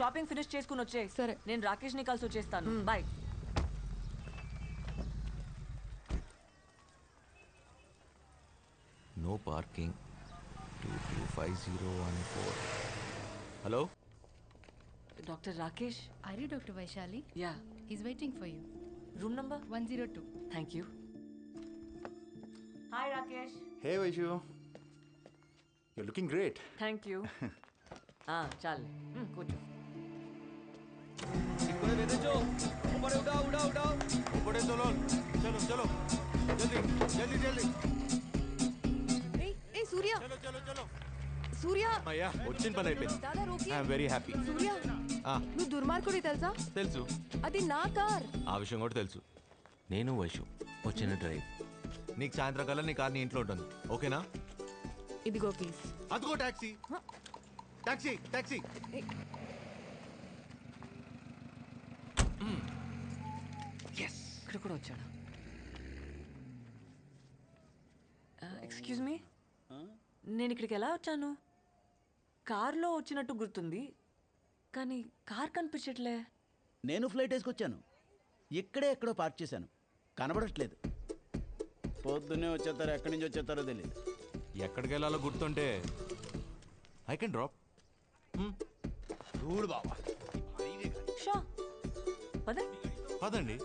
Shopping finish చేసుకుని వచ్చే. సరే. నేను రాకేష్ని కలిసి వచ్చేస్తాను. Bye. No parking two two five zero one four hello doctor Rakesh Are you Dr. Vaishali? Yeah He's waiting for you. Room number 102. Thank you hi Rakesh hey Vaishu you looking great thank you చాలు మ్, కూర్చో ऊपर चलो चलो चलो जल्दी जल्दी जल्दी ఏయ్ ఏయ్ సూర్య चलो चलो चलो సూర్య అయ్యా వచ్చిన పని అయిపోయింది దాదా రోకి ఐఎమ్ వెరీ హ్యాపీ సూర్య నువ్వు దుర్మార్గుడి తెలుసా తెలుసు అది నా కార్ ఆ విషయం కూడా తెలుసు నేను వైషు వచ్చిన డ్రైవ్ నీకు సాయంత్రం కల్లా నీ కార్ నీ ఇంట్లో ఉంటుంది ఓకేనా ఇదిగో ప్లీజ్ అదిగో టాక్సీ టాక్సీ టాక్సీ ఇక్కడ కూడా వచ్చాడు. ఎక్స్క్యూజ్ మీ నేను ఇక్కడికి ఎలా వచ్చాను? కార్లో వచ్చినట్టు గుర్తుంది. కానీ కార్ కనిపించట్లే. నేను ఫ్లైట్ వేసుకొచ్చాను. ఇక్కడే ఎక్కడో పార్క్ చేశాను. కనబడట్లేదు. పొద్దున్నే వచ్చేస్తారో ఎక్కడి నుంచి వచ్చేస్తారో తెలియదు ఎక్కడికి వెళ్ళాలో గుర్తుంటే ఐ కెన్ డ్రాప్ చూడు బాబా షా పద పదండి.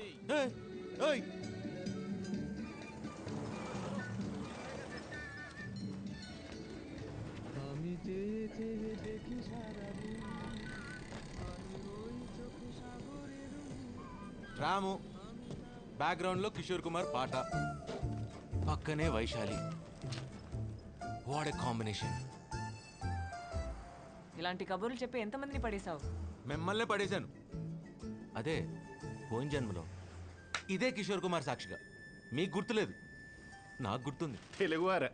ఏయ్. రాము బ్యాక్గ్రౌండ్లో కిషోర్ కుమార్ పాట. పక్కనే వైశాలి. వాడే కాంబినేషన్ ఇలాంటి కబుర్లు చెప్పి ఎంతమందిని పడేశావు? మిమ్మల్నే పడేశాను. అదే పోయిన జన్మలో ఇదే కిషోర్ కుమార్ సాక్షిగా. మీకు గుర్తులేదు. నాకు గుర్తుంది. తెలుగువారా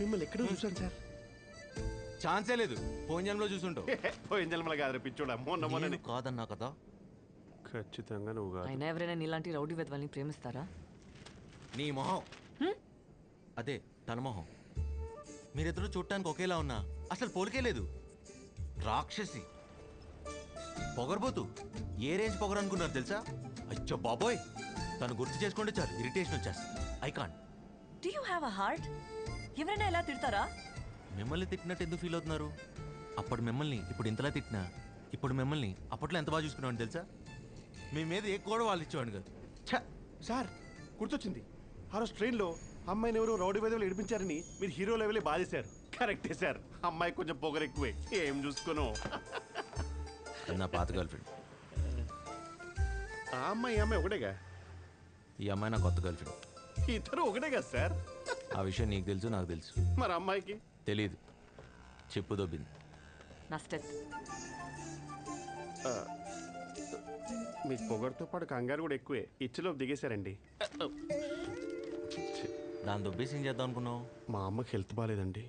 మిమ్మల్ని ఎక్కడ చూసాను సార్. ఛాన్సే లేదు. పోయిన జన్మలో చూసుంటావు. పోయిన జన్మల కాదు పిచ్చోడా? మొన్న మొన్న నేను కాదన్నా కదా. ఖచ్చితంగా నువ్వు కాదు. అయినా ఎవరైనా నీలాంటి రౌడీ వెధవల్ని ప్రేమిస్తారా? నీ మొహం. అదే తన మొహం. మీరిద్దరూ చూడటానికి ఒకేలా ఉన్నా అసలు పోలికే లేదు. రాక్షసి. పొగరబోతు. ఏ రేంజ్ పొగరు అనుకున్నారు తెలుసా? అచ్చో బాబోయ్! తను గుర్తు చేసుకుంటే చాలు ఇరిటేషన్ వచ్చేస్తుంది. I can't do you have a heart ఎవరైనా ఎలా తిడతారా? మిమ్మల్ని తిట్టినట్టు ఎందుకు ఫీల్ అవుతున్నారు? అప్పుడు మిమ్మల్ని ఇప్పుడు ఇంతలా తిట్టినా? ఇప్పుడు మిమ్మల్ని అప్పట్లో ఎంత బాగా చూసుకున్నాను తెలుసా? మీ మీద ఏ కూడా వాళ్ళు ఇచ్చేవాడు కాదు! సార్ గుర్తొచ్చింది. ఆ రోజు ట్రైన్లో అమ్మాయిని ఎవరు రౌడీ వేదవులు ఏడిపించారని మీరు హీరో లెవెలే బాధేశారు. కరెక్టే సార్. అమ్మాయి కొంచెం పొగరు ఎక్కువే ఏం చూసుకోను నా పాత గర్ల్ ఫ్రెండ్ ఆ అమ్మాయి ఈ అమ్మాయి ఒకటేగా? ఈ అమ్మాయి నా కొత్త గర్ల్ ఫ్రెండ్ ఇద్దరు ఒకటే కదా సార్? ఆ విషయం నీకు తెలుసు నాకు తెలుసు. మరి అమ్మాయికి? తెలీదు. చెప్పు దొబ్బింది. మీకు పొగరుతో పాటు కంగారు కూడా ఎక్కువే. ఇచ్చిలో దిగేశారండి. దాని దొబ్బేసి ఏం చేద్దాం అనుకున్నావు? మా అమ్మకి హెల్త్ బాగాలేదండి.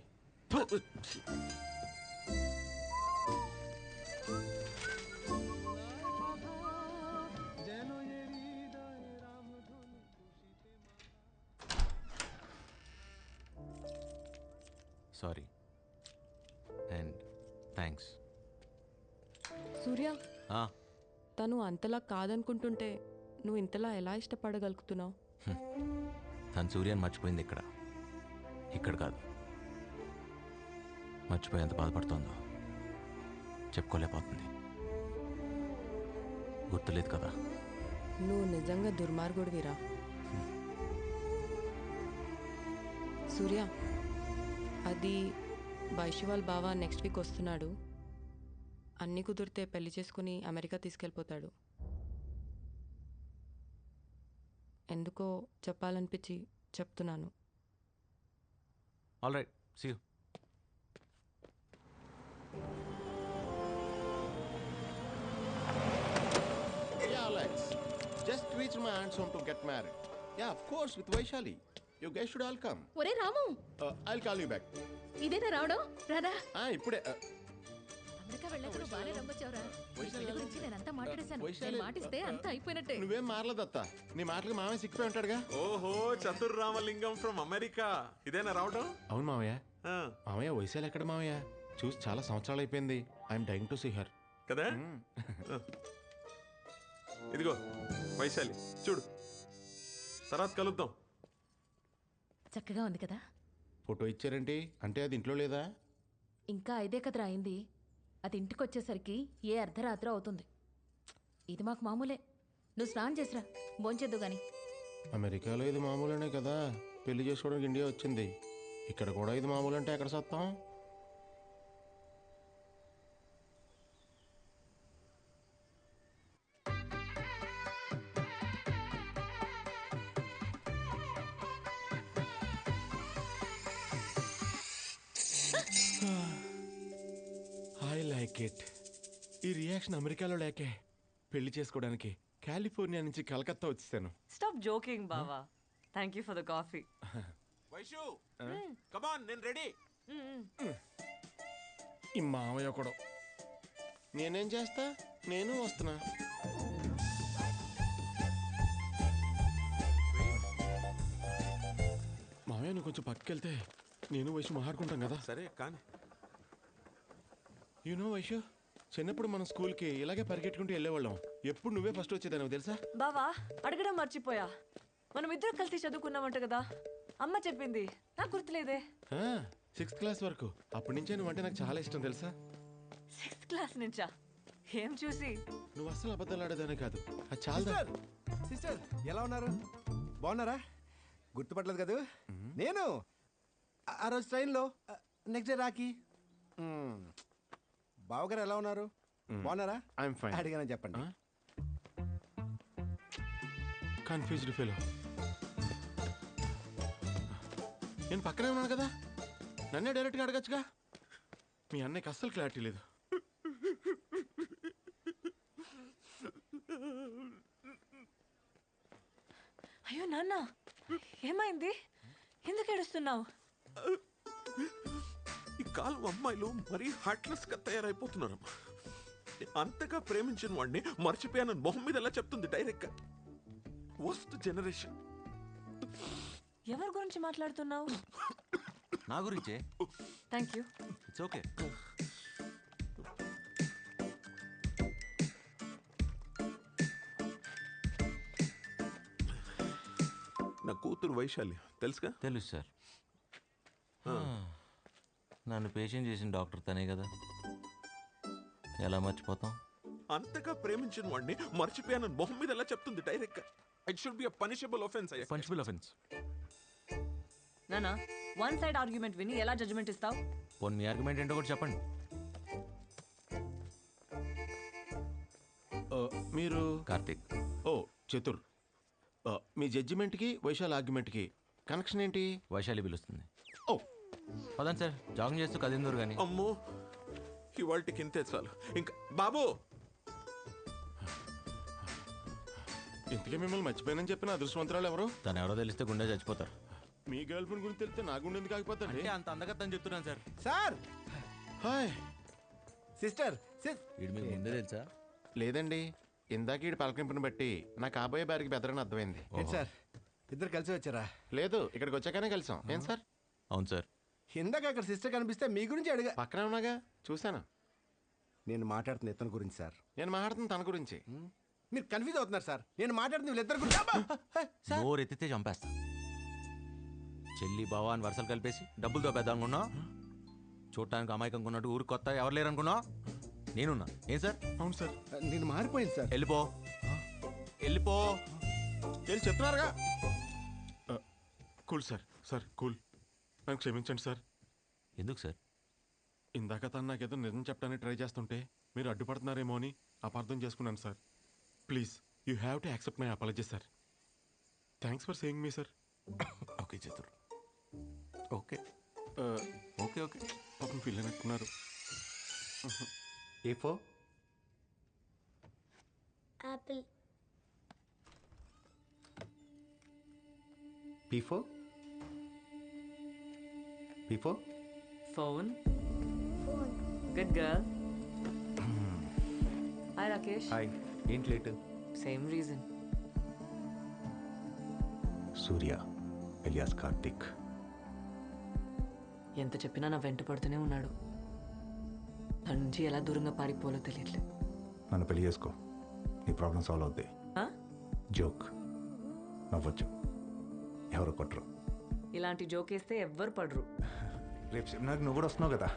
సారీ. అండ్ థ్యాంక్స్ సూర్య తను అంతలా కాదనుకుంటుంటే నువ్వు ఇంతలా ఎలా ఇష్టపడగలుగుతున్నావు? తను సూర్యని మర్చిపోయింది ఇక్కడ. ఇక్కడ కాదు. మర్చిపోయి ఎంత బాధపడుతోందో. చెప్పుకోలేకపోతుంది. గుర్తులేదు కదా. నువ్వు నిజంగా దుర్మార్గుడివిరా. సూర్య అది వైశ్యవాల్ బావ నెక్స్ట్ వీక్ వస్తున్నాడు అన్నీ కుదిరితే పెళ్ళి చేసుకుని అమెరికా తీసుకెళ్ళిపోతాడు ఎందుకో చెప్పాలనిపించి చెప్తున్నాను all right see you Yeah, Alex. Just reached my aunt's home to get married. Yeah, of course, with Vaishali. You guys should all come. ఒరే రాము. Uh, I'll call you back. ఇదేనా రావడం? రాదా Ah, ఇప్పుడే uh, America వెళ్ళాక నువ్వు బాగానే నమ్మొచ్చావురా పెళ్ళి గురించి నేనంతా మాట్లాడేశాను. వైశాలి- నేను మాటిస్తే అంతా అయిపోయినట్టే. నువ్వేం మారలేదత్త నీ మాటలకు మామయ్య సిక్కిపోయి ఉంటాడుగా? ఓహో చతుర్ రామలింగం ఫ్రమ్ అమెరికా ఇదేనా రావడం? అవును మామయ్య ఆ, మామయ్య వైశాలి ఎక్కడ మామయ్య చూసి చాలా సంవత్సరాలు అయిపోయింది. I'm dying to see her కదా? ఇదిగో వైశాలి చూడు. తర్వాత కలుద్దాం. చక్కగా ఉంది కదా? ఫోటో ఇచ్చారేంటి? అంటే అది ఇంట్లో లేదా? ఇంకా ఐదే కదరా అయింది. అది ఇంటికి వచ్చేసరికి ఏ అర్ధరాత్రి అవుతుంది. ఇది మాకు మామూలే. నువ్వు స్నానం చేసిరా. భోంచేద్దు గాని. అమెరికాలో ఇది మామూలేనే కదా. పెళ్ళి చేసుకోవడానికి ఇండియా వచ్చింది. ఇక్కడ కూడా ఇది మామూలు అంటే ఎక్కడ సత్తాం? లైక్ ఇట్ ఈ రియాక్షన్ అమెరికాలో లేకే పెళ్ళి చేసుకోవడానికి కాలిఫోర్నియా నుంచి కలకత్తా వచ్చేసాను. స్టాప్ జోకింగ్ బావా. Thank you for the coffee Vaishu come on నేను రెడీ ఈ మామయ్య ఒకడు నేనేం చేస్తా? నేను వస్తున్నా. మామయ్య నువ్వు కొంచెం పక్కకెళ్తే నేను వయసు మాట్లాడుకుంటాం కదా? సరే కానీ యూనో వైషు చిన్నప్పుడు మనం స్కూల్కి ఇలాగే పరిగెట్టుకుంటూ వెళ్ళేవాళ్ళం. ఎప్పుడు నువ్వే ఫస్ట్ వచ్చేదాన్ని తెలుసా? బావా అడగడం మర్చిపోయా. మనం ఇద్దరం కలిసి చదువుకున్నామంట కదా. అమ్మ చెప్పింది నాకు గుర్తులేదే. సిక్స్త్ క్లాస్ వరకు. అప్పటి నుంచే నువ్వు అంటే నాకు చాలా ఇష్టం తెలుసా? సిక్స్త్ క్లాస్ నుంచా? ఏం చూసి? నువ్వు అసలు అబద్ధాలు ఆడేదానే కాదు. అది చాలా సిస్టర్ ఎలా ఉన్నారు? బాగున్నారా? గుర్తుపట్టలేదు కదా? నేను? ఆ- రోజు ట్రైన్లో నెక్స్ట్ డే రాకి. బావగారు ఎలా ఉన్నారు? బాగున్నారా? ఐఎమ్ ఫైన్ అడిగానని చెప్పండి. కన్ఫ్యూజ్డ్ ఫీల్ నేను పక్కనే ఉన్నాను కదా. నన్నే డైరెక్ట్గా అడగచ్చుగా. మీ అన్నయ్యకి అస్సలు క్లారిటీ లేదు. అయ్యో నాన్న. ఏమైంది? ఎందుకు ఏడుస్తున్నావు? కాలం అమ్మాయిలు మరీ హార్ట్లెస్గా తయారైపోతున్నారమ్మా. అంతగా ప్రేమించిన వాడిని మర్చిపోయానని మొహం మీద ఎలా చెప్తుంది డైరెక్ట్గా? వస్ట్ జనరేషన్ ఎవరి గురించి మాట్లాడుతున్నావు? నా గురించే? థ్యాంక్ యూ ఇట్స్ ఓకే నా కూతురు వైశాలి తెలుసుగా? తెలుసు సార్. నన్ను పేషెంట్ చేసిన డాక్టర్ తనే కదా. ఎలా మర్చిపోతాం? అంతగా ప్రేమించిన వాడిని మర్చిపోయానని మొహం మీద ఎలా చెప్తుంది డైరెక్ట్గా it should be a punishable offence అయ్యా పంచిబుల్ అఫెన్స్ నాన్న వన్ సైడ్ ఆర్గ్యుమెంట్ విని ఎలా జడ్జ్మెంట్ ఇస్తావు? పోనీ మీ ఆర్గ్యుమెంట్ ఏంటో కూడా చెప్పండి. ఆ, మీరు కార్తీక్. ఓ చతుర్. ఆ, మీ జడ్జిమెంట్కి వైశాల్ ఆర్గ్యుమెంట్కి కనెక్షన్ ఏంటి? వైశాలి పిలుస్తుంది. ఓ పదండి సార్ జాగింగ్ చేస్తూ కదిందూరు కానీ అమ్మో ఇవాళకి ఇంతే చాలు. ఇంకా బాబు! ఇంతకీ మిమ్మల్ని మర్చిపోయానని చెప్పిన అదృష్టవంతరాలు ఎవరు? తను ఎవరో తెలిస్తే గుండె చచ్చిపోతారు. మీ గర్ల్ ఫ్రెండ్ గురించి తెలిస్తే నా గుండె ఎందుకు అంటే అంత అందగత్తని చెప్తున్నాను sir. Sir! Hi! Sister sis వీడు మీకు ముందే తెలుసా? లేదండి. ఇందాక ఈ పలకింపుని బట్టి నా కాబోయే బారికి బెదరని అర్థమైంది. ఏంటి సార్? ఇద్దరు కలిసి వచ్చారా? లేదు ఇక్కడికి వచ్చాకనే కలిసాం. ఏం సార్? అవును సార్. ఇందాక అక్కడ సిస్టర్ కనిపిస్తే మీ గురించి అడిగా. పక్కనే ఉన్నాగా? చూశాను. నేను మాట్లాడుతున్న ఇతని గురించి సార్. నేను మాట్లాడుతున్న తన గురించి. మీరు కన్ఫ్యూజ్ అవుతున్నారు సార్. నేను మాట్లాడుతున్న వీళ్ళిద్దరి గురించి. సార్. నోరు ఎత్తితే చంపేస్తా. చెల్లి బావా అని వరుసలు కలిపేసి డబ్బులు దోపేద్దాం అనుకున్నా చూడటానికి అమాయకంగా ఉన్నట్టు ఊరు కొత్త ఎవరు లేరు అనుకున్నా నేనున్నా. ఏం సార్? అవును సార్. నేను మారిపోయింది సార్. వెళ్ళిపో. వెళ్ళిపో. వెళ్ళి చెప్తున్నారుగా? Cool sir. Sir cool. నన్ను క్షమించండి సార్. ఎందుకు సార్? ఇందాక తను నాకేదో నిజం చెప్పడానికి ట్రై చేస్తుంటే మీరు అడ్డుపడుతున్నారేమో అని అపార్థం చేసుకున్నాను sir. Please you have to accept my apology sir. Thanks for saying me sir. Okay Chatur. Okay. Okay okay. పాపం ఫీల్ అయినట్టున్నారు. ఏ ఫో. పీ ఫో ఫో phone? Phone. Good girl hi Rakesh hi ఏంటి late? Same reason Surya alias Karthik. ఎంత చెప్పినా నా వెంట పడుతూనే ఉన్నాడు. నుంచి ఎలా దూరంగా పారిపోవాలో తెలియట్లేదు నన్ను పెళ్ళి చేసుకో. నీ ప్రాబ్లం సాల్వ్ అవుద్ది? జోక్ నవ్వచ్చు. ఎవరు కొట్టరు. ఇలాంటి జోకేస్తే ఎవ్వరు పడరు. రేపు సెమినార్కి నువ్వు కూడా వస్తున్నావు కదా.